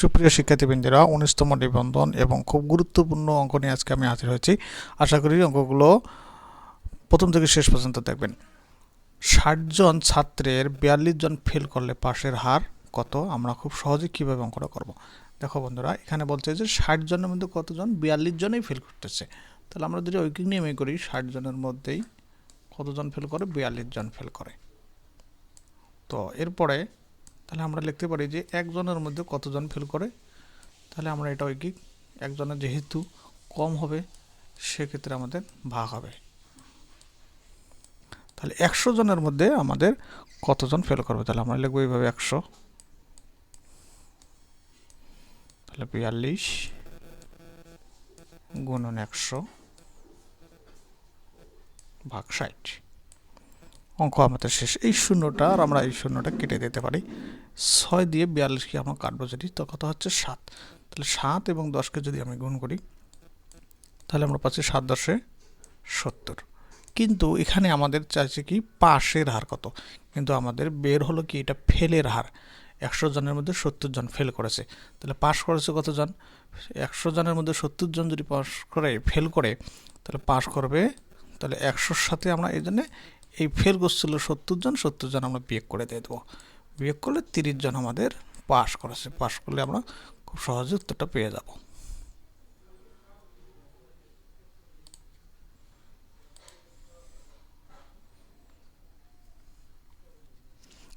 সুপ্রিয় শিক্ষার্থীবৃন্দরা, উনিশতম নিবন্ধন এবং খুব গুরুত্বপূর্ণ অঙ্ক নিয়ে আজকে আমি হাজির হয়েছি। আশা করি অঙ্কগুলো প্রথম থেকে শেষ পর্যন্ত দেখবেন। ষাট জন ছাত্রের বিয়াল্লিশ জন ফেল করলে পাশের হার কত? আমরা খুব সহজে কীভাবে অঙ্কটা করব? দেখো বন্ধুরা, এখানে বলছে যে ষাট জনের মধ্যে কতজন বিয়াল্লিশ জনেই ফেল করতেছে? তাহলে আমরা যদি ঐকিক নিয়মে করি, ষাট জনের মধ্যেই কতজন ফেল করে? বিয়াল্লিশ জন ফেল করে। তো এরপরে তাহলে আমরা লিখতে পারি যে একজনের মধ্যে কতজন ফেল করে? তাহলে আমরা এটা ঐকিক একজনের যেহেতু কম হবে, সেক্ষেত্রে আমাদের ভাগ হবে। তাহলে একশো জনের মধ্যে আমাদের কতজন ফেল করবে? তাহলে আমরা লিখব এইভাবে একশো। তাহলে বিয়াল্লিশ গুণন একশো ভাগ ষাট। অঙ্ক আমাদের শেষ। এই শূন্যটা আর আমরা এই শূন্যটা কেটে দিতে পারি। ছয় দিয়ে বিয়াল্লিশকে আমরা কাটবো যদি, তো কত হচ্ছে সাত। তাহলে সাত এবং দশকে যদি আমি গুণ করি, তাহলে আমরা পাচ্ছি সাত দশে সত্তর। কিন্তু এখানে আমাদের চাইছে কি, পাশের হার কত? কিন্তু আমাদের বের হলো কি, এটা ফেলের হার। একশো জনের মধ্যে সত্তর জন ফেল করেছে। তাহলে পাশ করেছে কতজন একশো জনের মধ্যে সত্তর জন যদি পাস করে, ফেল করে, তাহলে পাশ করবে, তাহলে একশোর সাথে আমরা এই জন্যে এই ফেল করছিল সত্তর জন সত্তর জন আমরা বিয়োগ করে দিয়ে দেবো। বিয়োগ করলে তিরিশ জন আমাদের পাস করেছে পাস করলে আমরা খুব সহজে উত্তরটা পেয়ে যাব।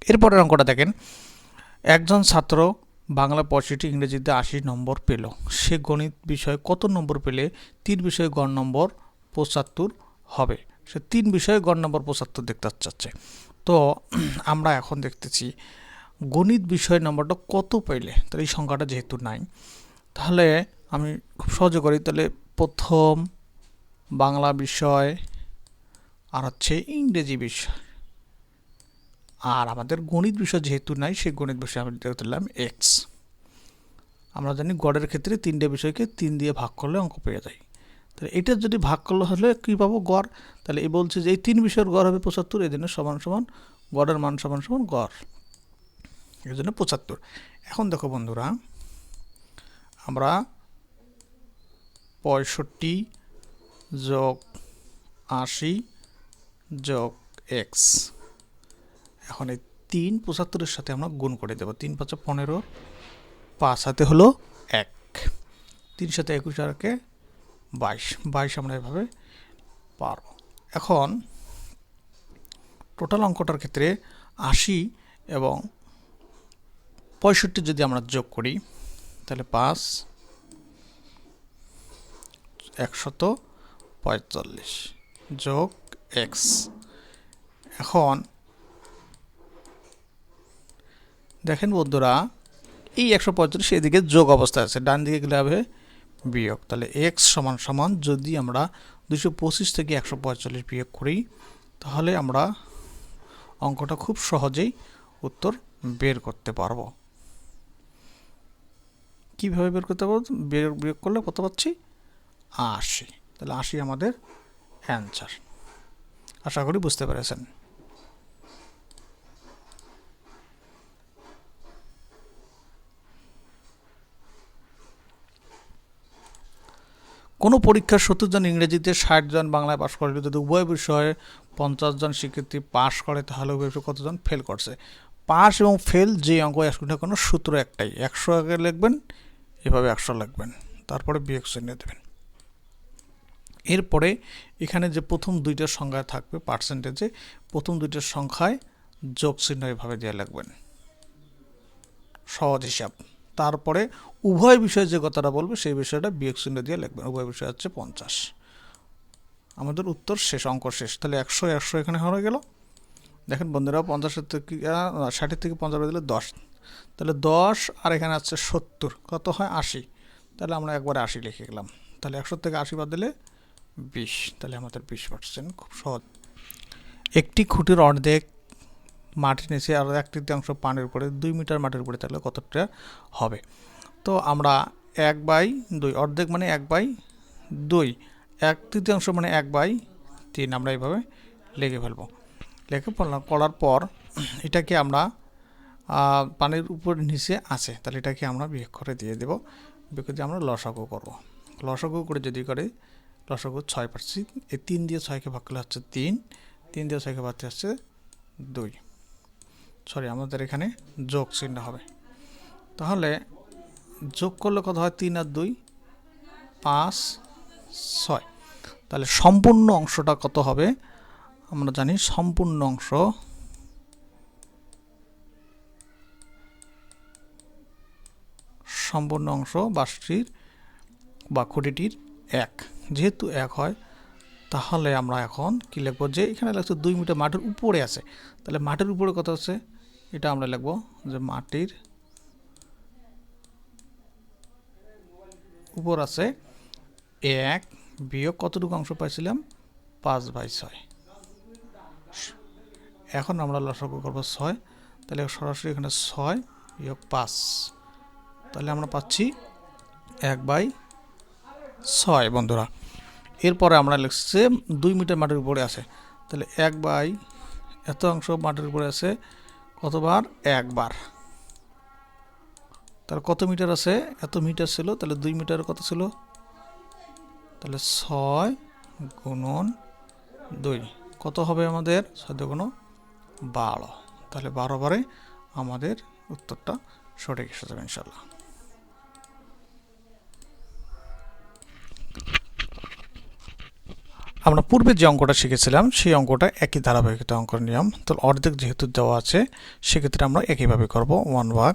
এরপরের অঙ্কটা দেখেন। একজন ছাত্র বাংলা পঁয়ষট্টি, ইংরেজিতে আশি নম্বর পেল। সে গণিত বিষয়ে কত নম্বর পেলে তিন বিষয়ে গড় নম্বর পঁচাত্তর হবে। সে তিন বিষয়ে গড় নম্বর পঁচাত্তর দেখতে চাচ্ছে। তো আমরা এখন দেখতেছি গণিত বিষয় নম্বরটা কত পাইলে? তাহলে এই সংখ্যাটা যেহেতু নাই, তাহলে আমি খুব সহজে করি। তাহলে প্রথম বাংলা বিষয় আর হচ্ছে ইংরেজি বিষয়। আর আমাদের গণিত বিষয় যেহেতু নাই, সেই গণিত বিষয় আমি দিলাম এক্স আমরা জানি গড়ের ক্ষেত্রে তিনটে বিষয়কে তিন দিয়ে ভাগ করলে অঙ্ক পেয়ে যাই। তাহলে এটা যদি ভাগ করলে হলে কী পাবো? গড়। তাহলে এই বলছে যে এই তিন বিষয়ের গড় হবে পঁচাত্তর, এই জন্য সমান সমান গড়ের মান সমান সমান গড়। এই জন্য পঁচাত্তর। এখন দেখো বন্ধুরা, আমরা পঁয়ষট্টি যোগ আশি যোগ এক্স। এখন এই তিন পঁচাত্তরের সাথে আমরা গুণ করে দেবো। তিন পাঁচা পনেরো, পাঁচ হাতে হলো এক। তিন সাথে একুশ আরকে বাইশ বাইশ আমরা এভাবে পারব এখন টোটাল অঙ্কটার ক্ষেত্রে আশি এবং পঁয়ষট্টি যদি আমরা যোগ করি, তাহলে পাঁচ, একশত পঁয়তাল্লিশ যোগ এক্স। এখন দেখেন বন্ধুরা, এই একশো পঁয়তাল্লিশ এদিকে যোগ অবস্থায় আছে, ডান দিকে গেলে হবে বিয়োগ। তাহলে এক্স সমান সমান যদি আমরা দুশো পঁচিশ থেকে একশো পঁয়তাল্লিশ বিয়োগ করি, তাহলে আমরা অঙ্কটা খুব সহজেই উত্তর বের করতে পারব। কীভাবে বের করতে পারব? বের, বিয়োগ করলে কত পাচ্ছি? আশি। তাহলে আশি আমাদের অ্যান্সার আশা করি বুঝতে পেরেছেন। কোনো পরীক্ষার সত্তর জন ইংরেজিতে ষাট জন বাংলায় পাশ করে যদি উভয় বিষয়ে পঞ্চাশ জন শিক্ষার্থী পাশ করে, তাহলে উভয় বিষয়ে কতজন ফেল করছে? পাস এবং ফেল যে অঙ্ক না কোনো সূত্র একটাই। একশো আগে লিখবেন, এভাবে একশো লিখবেন। তারপরে বিয়োগ চিহ্ন দেবেন এরপরে এখানে যে প্রথম দুইটার সংখ্যায় থাকবে পার্সেন্টেজে প্রথম দুইটার সংখ্যায় যোগ চিহ্ন এভাবে দিয়ে লাগবেন সহজ হিসাব। তারপরে উভয় বিষয়ে যে কথাটা বলবে সেই বিষয়টা বিয়োগ দিয়ে লিখবেন। উভয় বিষয় হচ্ছে পঞ্চাশ। আমাদের উত্তর শেষ, অঙ্ক শেষ। তাহলে একশো একশো এখানে হয়ে গেল। দেখেন বন্ধুরা, পঞ্চাশের থেকে ষাটের থেকে পঞ্চাশ দিলে দশ। তাহলে দশ আর এখানে আছে সত্তর। কত হয়? আশি। তাহলে আমরা একবারে আশি লিখে গেলাম। তাহলে একশো থেকে আশি বাদ দিলে বিশ। তাহলে আমাদের বিশ পার্সেন্ট। খুব সহজ। একটি খুঁটির অর্ধেক মাটির নিচে আর এক তৃতীয়াংশ পানির উপরে, দুই মিটার মাটির উপরে তাহলে কতটা হবে? তো আমরা এক বাই দুই, অর্ধেক মানে এক বাই দুই, এক তৃতীয়াংশ মানে এক বাই তিন আমরা এইভাবে লিখে ফেলব। লিখে ফেললাম করার পর এটাকে আমরা পানির উপর নিচে আছে, তাহলে এটাকে আমরা বিয়োগ করে দিয়ে দেবো। করে দিয়ে আমরা লসাগু করব। লসাগু করে যদি করে, লসাগু ছয় পাচ্ছি এই তিন দিয়ে ছয়কে ভাগ করলে হচ্ছে তিন তিন দিয়ে ছয়কে ভাগ হচ্ছে দুই। সরি, আমাদের এখানে যোগ চিহ্ন হবে। তাহলে যোগ করলে কত হয়? তিন আর দুই, পাঁচ, ছয়। তাহলে সম্পূর্ণ অংশটা কত হবে? আমরা জানি সম্পূর্ণ অংশ সম্পূর্ণ অংশ বাসটির বা খুঁটিটির এক। যেহেতু এক হয়, তাহলে আমরা এখন কি লিখব? যে এখানে লাগছে দুই মিটার মাটির উপরে আছে। তাহলে মাটির উপরে কত আছে? এটা আমরা লিখব যে মাটির উপর আছে এক বিয়োগ কতটুকু অংশ পাইছিলাম? পাঁচ বাই ছয়। এখন আমরা লসাগু করব ছয়। তাহলে সরাসরি এখানে ছয় বিয়োগ পাঁচ। তাহলে আমরা পাচ্ছি এক বাই ছয়, বন্ধুরা। এরপরে আমরা লিখছি দুই মিটার মাটির উপরে আছে। তাহলে এক বাই এত অংশ মাটির উপরে আছে কতবার একবার। তার কত মিটার আছে? এত মিটার ছিল, তাহলে দুই মিটার কত ছিল? তাহলে ছয় গুণন দুই। কত হবে আমাদের? ছয় দুগুণ বারো। তাহলে বারো বারে আমাদের উত্তরটা সঠিক এসে যাবে ইনশাল্লাহ। আমরা পূর্বে যে অঙ্কটা শিখেছিলাম, সেই অঙ্কটা একই ধারাবাহিকতা অঙ্কের নিয়ম। তো অর্ধেক যেহেতু দেওয়া আছে, সেক্ষেত্রে আমরা একইভাবে করব ওয়ান ভাগ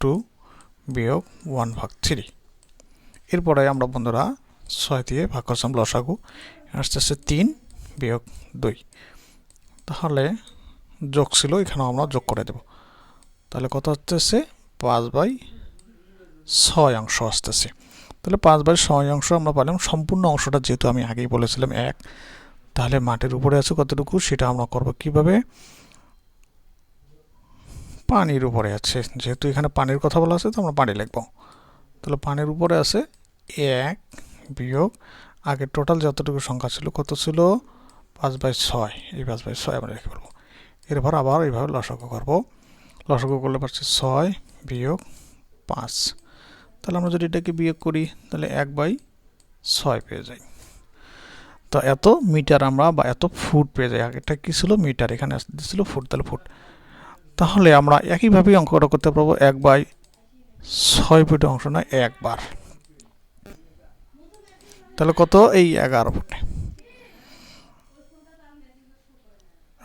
টু বিয়োগ ওয়ান ভাগ থ্রি। এরপরে আমরা বন্ধুরা ছয় দিয়ে ভাগ করছিলাম লসাগু, আসতে আসতে তিন বিয়োগ দুই। তাহলে যোগ ছিল, এখানেও আমরা যোগ করে দেব। তাহলে কত হচ্ছে পাঁচ বাই ছয় অংশ আসতেছে। তাহলে পাঁচ বাই ছয় অংশ আমরা পাইলাম সম্পূর্ণ অংশটা যেহেতু আমি আগেই বলেছিলাম এক, তাহলে মাটির উপরে আছে কতটুকু সেটা আমরা করব কীভাবে? পানির উপরে আছে। যেহেতু এখানে পানির কথা বলা আছে, তো আমরা পানি লিখব। তাহলে পানির উপরে আছে এক বিয়োগ, আগে টোটাল যতটুকু সংখ্যা ছিল কত ছিল? পাঁচ বাই ছয়। এই পাঁচ বাই ছয় আমরা রেখে ফেলব। এরপর আবার এইভাবে লসাগু করব। লসাগু করলে পাচ্ছি ছয় বিয়োগ পাঁচ। তাহলে আমরা যদি এটাকে বিয়োগ করি, তাহলে এক বাই ছয় পেয়ে যাই। তো এত মিটার আমরা বা এত ফুট পেয়ে যাই। আগেরটা কী ছিল? মিটার, এখানে ছিল ফুট, তাহলে ফুট। তাহলে আমরা একইভাবেই অঙ্কটা করতে পারব এক বাই ছয় ফুটের অংশ না একবার তাহলে কত? এই এগারো ফুটে।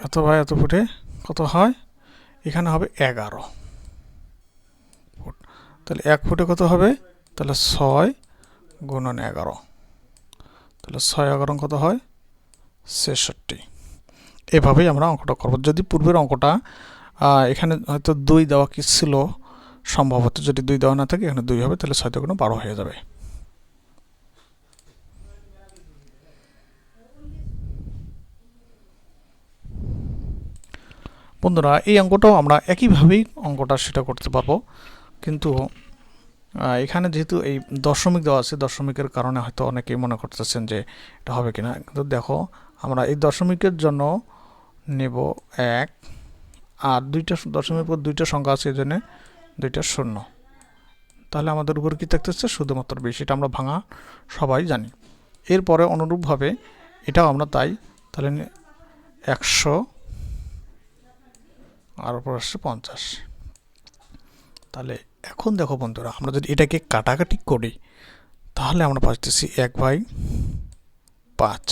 এত বাই এত ফুটে কত হয়? এখানে হবে এগারো। ফুট তাহলে এক ফুটে কত হবে? তাহলে ছয় গুণন এগারো। তাহলে ছয় এগারো কত হয়? ছেষট্টি। এভাবেই আমরা অঙ্কটা করব। যদি পূর্বের অঙ্কটা এখানে হয়তো দুই দেওয়া কি ছিল? সম্ভবত যদি দুই দেওয়া না থাকে, এখানে দুই হবে, তাহলে ছয় কোনো বারো হয়ে যাবে। বন্ধুরা, এই অঙ্কটাও আমরা একইভাবেই অঙ্কটা সেটা করতে পারব। কিন্তু এখানে যেহেতু এই দশমিক দেওয়া আছে, দশমিকের কারণে হয়তো অনেকেই মনে করতেছেন যে এটা হবে কিনা। কিন্তু দেখো, আমরা এই দশমিকের জন্য নেব এক, আর দুইটা দশমিক পর দুইটা সংখ্যা আছে এই জন্য দুইটা শূন্য। তাহলে আমাদের উপর কী থাকতেছে? শুধুমাত্র বেশি। এটা আমরা ভাঙা সবাই জানি। এরপরে অনুরূপভাবে এটাও আমরা তাই, তাহলে একশো, আর উপর আসছে পঞ্চাশ। তাহলে এখন দেখো বন্ধুরা, আমরা যদি এটাকে কাটাকাটি করি, তাহলে আমরা পাচ্ছি এক বাই পাঁচ।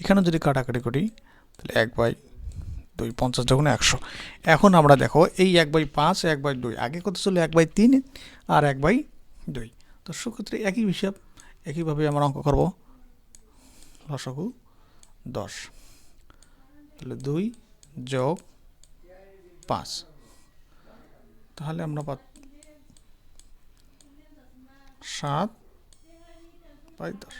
এখানে যদি কাটাকাটি করি, তাহলে এক বাই দুই, পঞ্চাশ যখন একশো। এখন আমরা দেখো, এই এক বাই পাঁচ, এক বাই দুই, আগে কত ছিল? এক বাই তিন আর এক বাই দুই। তো সেক্ষেত্রে একই হিসাব, একইভাবে আমরা অঙ্ক করব। লসাগু দশ। তাহলে দুই যোগ পাঁচ। তাহলে আমরা সাত বাই দশ।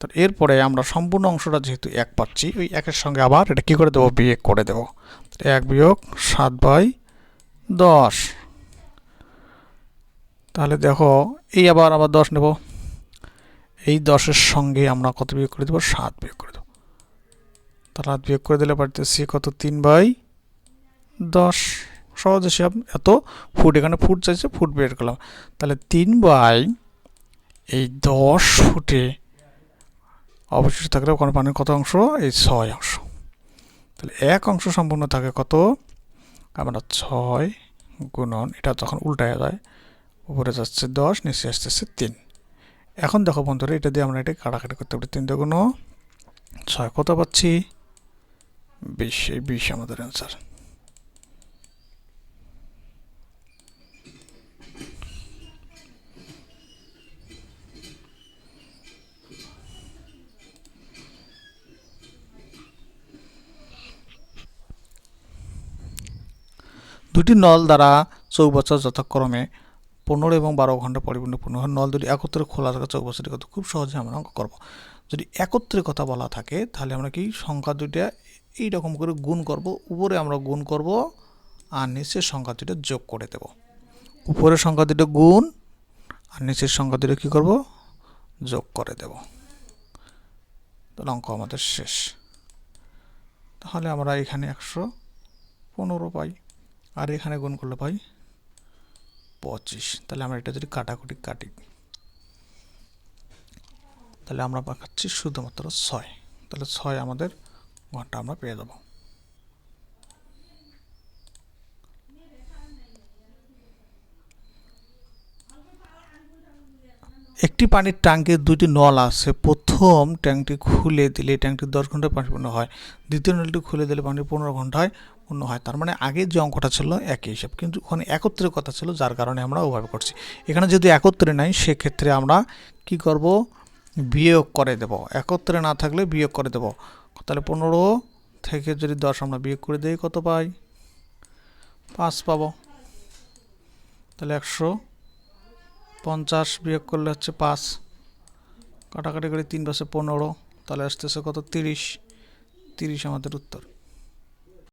তো এরপরে আমরা সম্পূর্ণ অংশটা যেহেতু এক পাচ্ছি, ওই একের সঙ্গে আবার এটা কী করে দেবো? বিয়োগ করে দেবো। এক বিয়োগ সাত বাই দশ। তাহলে দেখো, এই আবার আবার দশ নেব। এই দশের সঙ্গে আমরা কত বিয়োগ করে দেবো? সাত বিয়োগ করে দেবো। তাহলে সাত বিয়োগ করে দিলে পারতেছি কত? তিন বাই দশ। সহজ হিসাব এত ফুট এখানে ফুট চাইছে ফুট বের করলাম। তাহলে তিন বাই এই দশ ফুটে অবশিষ্ট থাকলে কোনো পানির কত অংশ? এই ছয় অংশ। তাহলে এক অংশ সম্পূর্ণ থাকে কত? আমরা ছয় গুণন, এটা যখন উল্টায় যায়, উপরে যাচ্ছে দশ, নিচে আসতেছে তিন। এখন দেখো বন্ধুরা, এটা দিয়ে আমরা এটা কাটাকাটি করতে পারি। তিন দুগুণ ছয়, কত পাচ্ছি? বিশ, এই বিশ আমাদের অ্যান্সার দুটি নল দ্বারা চৌবছর যথাক্রমে পনেরো এবং বারো ঘণ্টা পরিপূর্ণ পূর্ণ নল দুটি একত্রে খোলা থাকা চৌবছরের কথা খুব সহজে আমরা অঙ্ক করব যদি একত্রে কথা বলা থাকে, তাহলে আমরা কি সংখ্যা দুইটা এইরকম করে গুণ করব। উপরে আমরা গুণ করব আর নিচের সংখ্যা দুটো যোগ করে দেব। উপরের সংখ্যা দুটো গুণ আর নিচের সংখ্যা দুটো কী করব? যোগ করে দেব। তাহলে অঙ্ক আমাদের শেষ। তাহলে আমরা এখানে একশো পনেরো পাই। আর এখানে গুণ করলে পাই পঁচিশ। তাহলে আমরা এটা যদি কাটাকুটি কাটি, তাহলে আমরা পাচ্ছি শুধুমাত্র ছয়। তাহলে ছয় আমাদের ঘণ্টা আমরা পেয়ে যাব। একটি পানির ট্যাঙ্কের দুটি নল আছে। প্রথম ট্যাঙ্কটি খুলে দিলে ট্যাঙ্কটি দশ ঘন্টায় পানি পূর্ণ হয়। দ্বিতীয় নলটি খুলে দিলে পানি পনেরো ঘন্টায় পূর্ণ হয়। তার মানে আগের যে অঙ্কটা ছিল একই হিসাব। কিন্তু ওখানে একত্রে কথা ছিল, যার কারণে আমরা ওভাবে করছি। এখানে যদি একত্রে নাই, সেক্ষেত্রে আমরা কি করব? বিয়োগ করে দেব। একত্রে না থাকলে বিয়োগ করে দেব। তাহলে পনেরো থেকে যদি দশ আমরা বিয়োগ করে দিই, কত পাই? পাঁচ পাবো। তাহলে একশো পঞ্চাশ বিয়োগ করলে হচ্ছে পাঁচ। কাটাকাটি করে তিন পাশে পনেরো। তাহলে আসতেছে কত? তিরিশ। তিরিশ আমাদের উত্তর।